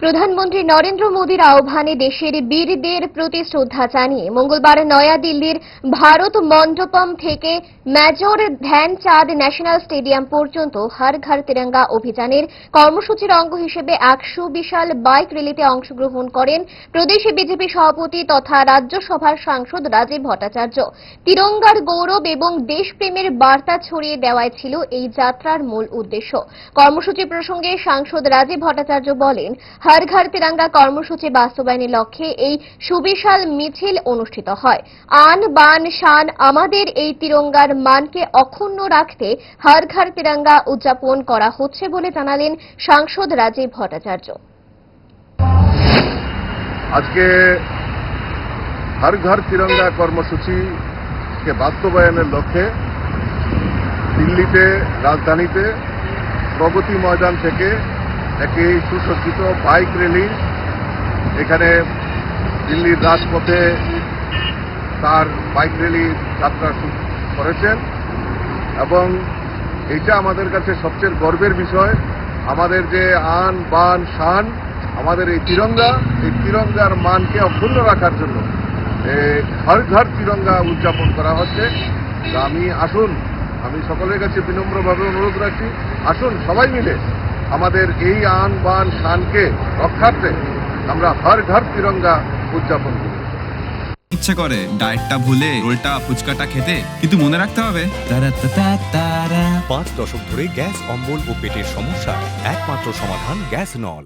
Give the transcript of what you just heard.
প্রধানমন্ত্রী নরেন্দ্র মোদীর আহ্বানে দেশের বীরদের প্রতি শ্রদ্ধা জানিয়ে মঙ্গলবার নয়াদিল্লির ভারত মণ্ডপম থেকে মেজর ধ্যানচাঁদ ন্যাশনাল স্টেডিয়াম পর্যন্ত হর ঘর তিরঙ্গা অভিযানের কর্মসূচির অঙ্গ হিসেবে একশো বিশাল বাইক র্যালিতে অংশগ্রহণ করেন প্রদেশে বিজেপি সভাপতি তথা রাজ্যসভার সাংসদ রাজীব ভট্টাচার্য। তিরঙ্গার গৌরব এবং দেশপ্রেমের বার্তা ছড়িয়ে দেওয়াই ছিল এই যাত্রার মূল উদ্দেশ্য। কর্মসূচি প্রসঙ্গে সাংসদ রাজীব ভট্টাচার্য বলেন হর ঘর তিরঙ্গা কর্মসূচি বাস্তবায়নের লক্ষ্যে এই সুবিশাল মিছিল অনুষ্ঠিত হয়। আন, বান, শান আমাদের এই তিরঙ্গার মানকে অক্ষুণ্ণ রাখতে হর ঘর তিরঙ্গা উদযাপন করা হচ্ছে বলে জানালেন সাংসদ রাজীব ভট্টাচার্য। আজকে হর ঘর তিরঙ্গা কর্মসূচিকে বাস্তবায়নের লক্ষ্যে দিল্লিতে, রাজধানীতে, প্রগতি ময়দান থেকে একটি সুসজ্জিত বাইক র্যালি এখানে দিল্লির রাজপথে তার বাইক র্যালি যাত্রা করেছেন। এবং এটা আমাদের কাছে সবচেয়ে গর্বের বিষয়। আমাদের যে আন, বান, শান, আমাদের এই তিরঙ্গা, এই তিরঙ্গার মানকে অক্ষুণ্ণ রাখার জন্য হর ঘর তিরঙ্গা উদযাপন করা হচ্ছে। আমি আসুন, আমি সকলের কাছে বিনম্রভাবে অনুরোধ রাখছি, আসুন সবাই মিলে আমাদের এই আন বান শানকে রক্ষার্থে আমরা হর ঘর তিরঙ্গা উদযাপন করি। ইচ্ছে করে ডায়েটটা ভুলে রোলটা ফুচকাটা খেতে কিন্তু মনে রাখতে হবে। তারা পাঁচ দশক ধরে গ্যাস অম্বল ও পেটের সমস্যা একমাত্র সমাধান গ্যাস নল